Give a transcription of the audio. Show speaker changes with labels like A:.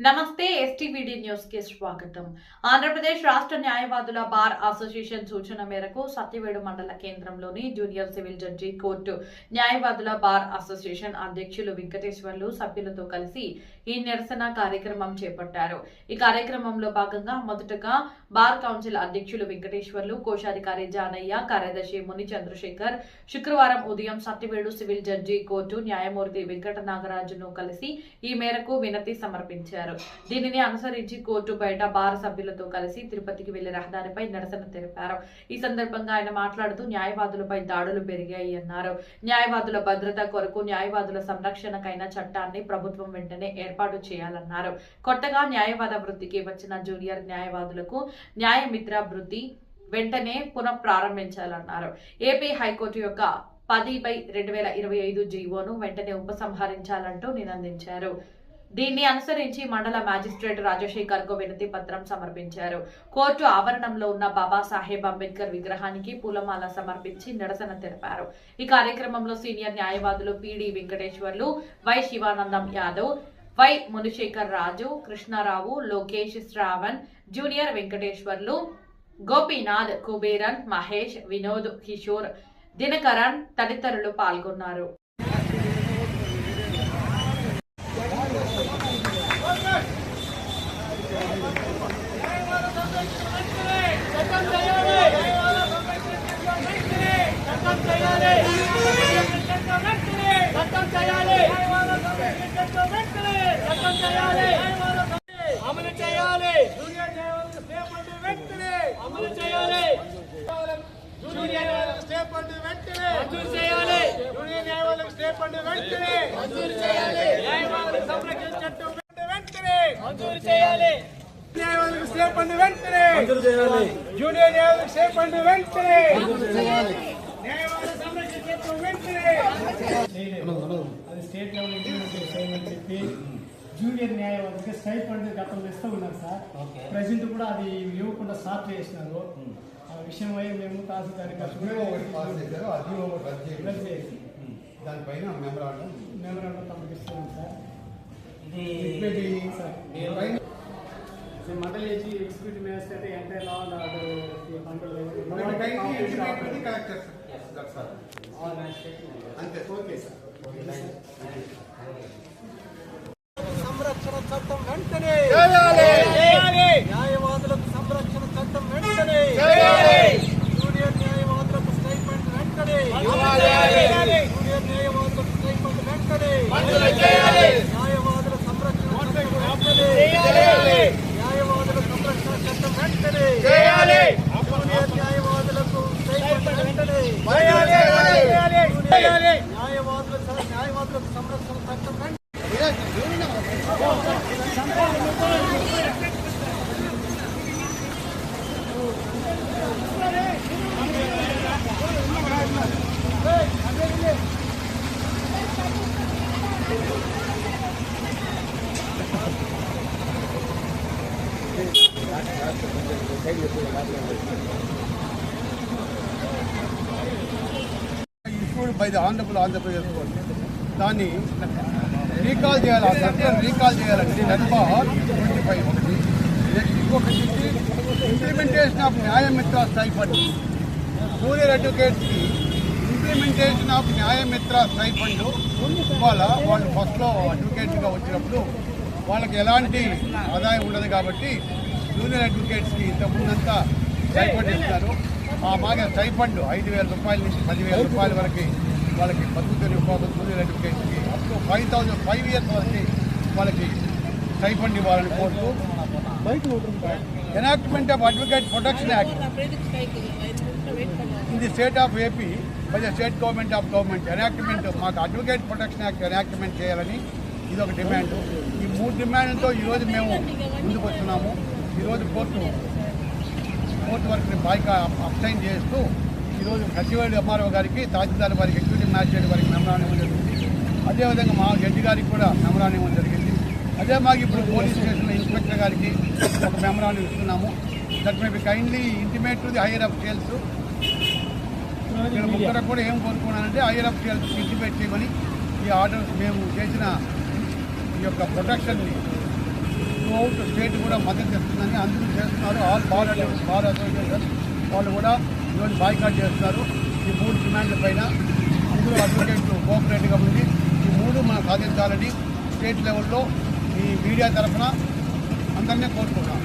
A: నమస్తే ఎస్టీవీడీ న్యూస్కి స్వాగతం. ఆంధ్రప్రదేశ్ రాష్ట్ర న్యాయవాదుల బార్ అసోసియేషన్ సూచన మేరకు సత్యవేడు మండల కేంద్రంలోని జూనియర్ సివిల్ జడ్జి కోర్టు న్యాయవాదుల బార్ అసోసియేషన్ అధ్యక్షులు వెంకటేశ్వర్లు సభ్యులతో కలిసి ఈ నిరసన కార్యక్రమం చేపట్టారు. ఈ కార్యక్రమంలో భాగంగా మొదటగా బార్ కౌన్సిల్ అధ్యక్షులు వెంకటేశ్వర్లు కోశాధికారి జానయ్య కార్యదర్శి ముని చంద్రశేఖర్ శుక్రవారం ఉదయం సత్యవేడు సివిల్ జడ్జి కోర్టు న్యాయమూర్తి వెంకట నాగరాజును కలిసి ఈ మేరకు వినతి సమర్పించారు. దీనిని అనుసరించి కోర్టు బయట బార సభ్యులతో కలిసి తిరుపతికి వెళ్ళే రహదారిపై నిరసన తెలిపారు. ఈ సందర్భంగా ఆయన మాట్లాడుతూ న్యాయవాదులపై దాడులు పెరిగాయి అన్నారు. న్యాయవాదుల భద్రత కొరకు న్యాయవాదుల సంరక్షణకైన చట్టాన్ని ప్రభుత్వం వెంటనే ఏర్పాటు చేయాలన్నారు. కొత్తగా న్యాయవాద వృత్తికి వచ్చిన జూనియర్ న్యాయవాదులకు న్యాయమిత్ర వృత్తి వెంటనే పునః ప్రారంభించాలన్నారు ఏపీ హైకోర్టు యొక్క పది బై రెండు వేల ఇరవై ఐదు జీవోను వెంటనే ఉపసంహరించాలంటూ నినందించారు. దీన్ని అనుసరించి మండల మ్యాజిస్ట్రేట్ రాజశేఖర్కు వినతి పత్రం సమర్పించారు. కోర్టు ఆవరణంలో ఉన్న బాబాసాహెబ్ అంబేద్కర్ విగ్రహానికి పూలమాల సమర్పించి నిరసన తెలిపారు. ఈ కార్యక్రమంలో సీనియర్ న్యాయవాదులు PD Venkateswarlu Y Sivanandam Yadav Y Munisekhar Raju Krishnarao Lokesh Sravan junior Venkateswarlu Gopinath Kuberan Mahesh Vinod Kishore Dinakaran తదితరులు పాల్గొన్నారు.
B: అమలు చేయాలి అమలు చేయాలి మంజూరు చేయాలి మంజూరు చేయాలి వెంటనే మంజూరు చేయాలి న్యాయవాదులకు స్టే ఫండ్ వెంటనే. జూనియర్ న్యాయవాదులకు స్టే ఫండ్ వెంటనే
C: అది స్టేట్ లెవెల్ ఇంప్లిమెంట్ చెప్పి జూనియర్ న్యాయవాదికి స్టైఫండ్ గతంలో ఇస్తూ ఉన్నారు సార్. ప్రజెంట్ కూడా అది ఇవ్వకుండా స్టాప్ చేసినారు. ఆ విషయం అయి మేము తహసీల్దార్
D: దానిపైన మెమరాండం.
C: మెమరాండం పంపిస్తున్నాం సార్. మండలి చేసి executive magistrate entire law and control.
D: అంతే.
C: ఓకే సార్
B: సంరక్షణ చట్టం వెంటనే. న్యాయవాదులకు సంరక్షణ చట్టం వెంటనే! జూనియర్ న్యాయవాదులకు స్టైఫండ్ వెంటనే
D: చేయాలి.
B: జూనియర్ న్యాయవాదులకు స్టైఫండ్ వెంటనే
D: చేయాలి.
B: న్యాయవాదుల సంరక్షణ చట్టం వెంటనే
D: చేయాలి.
B: న్యాయవాదుల సంరక్షణ చట్టం వెంటనే
D: చేయాలి.
B: జూనియర్ న్యాయవాదులకు స్టైఫండ్ వెంటనే
D: చేయాలి. చేయాలి.
B: న్యాయవాదుల న్యాయవాదులకు సంరక్షణ చట్టం వెంటనే
D: issued by the Honorable Andhra Pradesh దాన్ని రీకాల్ చేయాలి. ఆ సర్కులర్ రీకాల్ చేయాలంటే నెంబర్ ట్వంటీ ఫైవ్ ఒకటి ఇంకొకటి implementation of Nyayamitra stipend junior అడ్వకేట్స్కి implementation of Nyayamitra stipend ఇవాళ వాళ్ళు ఫస్ట్లో అడ్వకేట్గా వచ్చినప్పుడు వాళ్ళకి ఎలాంటి ఆదాయం ఉండదు కాబట్టి జూనియర్ అడ్వకేట్స్కి ఇంతకుముందంతా స్టైఫండ్ ఇస్తారు. ఆ బాగా స్టైఫండ్ ఐదు వేల రూపాయల నుంచి పదివేల రూపాయల వరకు వాళ్ళకి బతుకుతున్న కోసం junior అడ్వకేట్స్కి up to five thousand five years వరకు వాళ్ళకి స్టైఫండ్ ఇవ్వాలని కోరుతూ enactment of advocate protection act in the state of AP by the state government of government enactment మాకు అడ్వకేట్ ప్రొటెక్షన్ యాక్ట్ ఎనాక్ట్మెంట్ చేయాలని ఇది ఒక డిమాండ్ ఈ మూడు డిమాండ్లతో ఈరోజు మేము ముందుకు వస్తున్నాము ఈరోజు కోర్టు కోర్టు వరకు బాయ్క అబ్సైన్ చేస్తూ ఈరోజు సచివాలయ ఎంఆర్ఓ గారికి తహసీల్దార్ వారికి ఎగ్జిక్యూటివ్ మ్యాజిస్ట్రేట్ వారికి మెమరాన్ ఇవ్వడం జరిగింది. అదేవిధంగా మా జడ్జి గారికి కూడా మెమరాన్ ఇవ్వడం జరిగింది. అదే మాకు ఇప్పుడు పోలీస్ స్టేషన్ ఇన్స్పెక్టర్ గారికి ఒక మెమరాన్ ఇస్తున్నాము. That may be kindly intimate to the higher officials నేను ముగ్గురు కూడా ఏం కోరుకున్నానంటే హైయర్ అఫీషియల్స్ ఇంటిమేట్ చేయమని ఈ ఆర్డర్ మేము చేసిన ఈ యొక్క ప్రొటెక్షన్ని త్రూఅవుట్ స్టేట్ కూడా మద్దతు ఇస్తుందని అందరూ చేస్తున్నారు. ఆల్ బార్ బార్ అసోసియేషన్ వాళ్ళు కూడా ఈరోజు బాయ్కాట్ చేస్తున్నారు. ఈ మూడు డిమాండ్ల పైన అందరూ అడ్వకేట్లు కోఆపరేట్గా ఉంది ఈ మూడు మనం సాధించాలని స్టేట్ లెవెల్లో ఈ మీడియా తరఫున అందరినీ కోరుకుంటున్నాం.